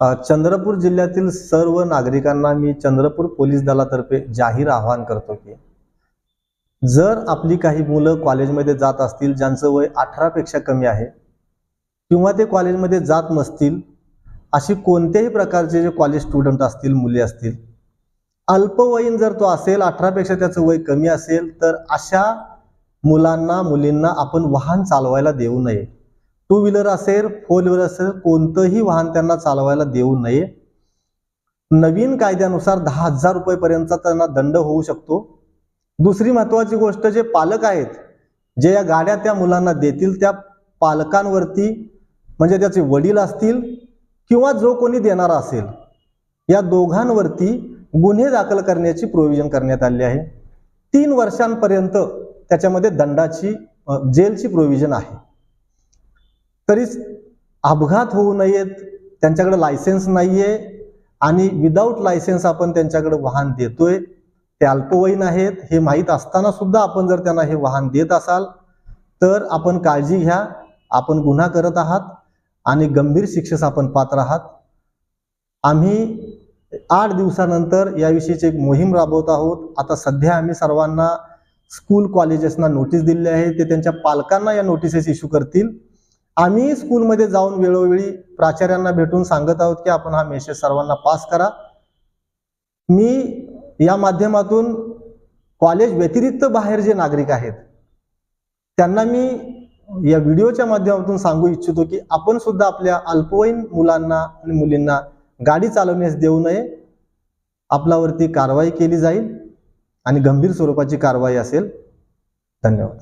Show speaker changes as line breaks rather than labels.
चंद्रपूर जिल्ह्यातील सर्व नागरिकांना मी चंद्रपूर पोलीस दलातर्फे जाहीर आवाहन करतो की जर आपली काही मुलं कॉलेजमध्ये जात असतील ज्यांचं वय अठरापेक्षा कमी आहे किंवा ते कॉलेजमध्ये जात नसतील अशी कोणत्याही प्रकारचे जे कॉलेज स्टुडंट असतील मुले असतील अल्पवयीन जर तो असेल अठरापेक्षा त्याचं वय कमी असेल तर अशा मुलांना मुलींना आपण वाहन चालवायला देऊ नये. टू व्हीलर असेल फोर व्हीलर असेल कोणतंही वाहन त्यांना चालवायला देऊ नये. नवीन कायद्यानुसार दहा हजार रुपयेपर्यंतचा त्यांना दंड होऊ शकतो. दुसरी महत्वाची गोष्ट जे पालक आहेत जे या गाड्या त्या मुलांना देतील त्या पालकांवरती म्हणजे त्याचे वडील असतील किंवा जो कोणी देणारा असेल या दोघांवरती गुन्हे दाखल करण्याची प्रोव्हिजन करण्यात आली आहे. तीन वर्षांपर्यंत त्याच्यामध्ये दंडाची जेलची प्रोव्हिजन आहे. तरीच अपघात होऊ नयेत त्यांच्याकडे लायसन्स नाहीये आणि विदाऊट लायसन्स आपण त्यांच्याकडे वाहन देतोय. ते अल्पवयीन आहेत हे माहीत असताना सुद्धा आपण जर त्यांना हे वाहन देत असाल तर आपण काळजी घ्या. आपण गुन्हा करत आहात आणि गंभीर शिक्षेस आपण पात्र आहात. आम्ही आठ दिवसानंतर याविषयीची एक मोहीम राबवत आहोत. आता सध्या आम्ही सर्वांना स्कूल कॉलेजेसना नोटीस दिलेली आहे. ते त्यांच्या पालकांना या नोटिसेस इश्यू करतील. आम्ही स्कूलमध्ये जाऊन वेळोवेळी प्राचार्यांना भेटून सांगत आहोत की आपण हा मेसेज सर्वांना पास करा. मी या माध्यमातून कॉलेज व्यतिरिक्त बाहेर जे नागरिक आहेत त्यांना मी या व्हिडिओच्या माध्यमातून सांगू इच्छितो की आपण सुद्धा आपल्या अल्पवयीन मुलांना आणि मुलींना गाडी चालवण्यास देऊ नये. आपल्यावरती कारवाई केली जाईल आणि गंभीर स्वरूपाची कारवाई असेल. धन्यवाद.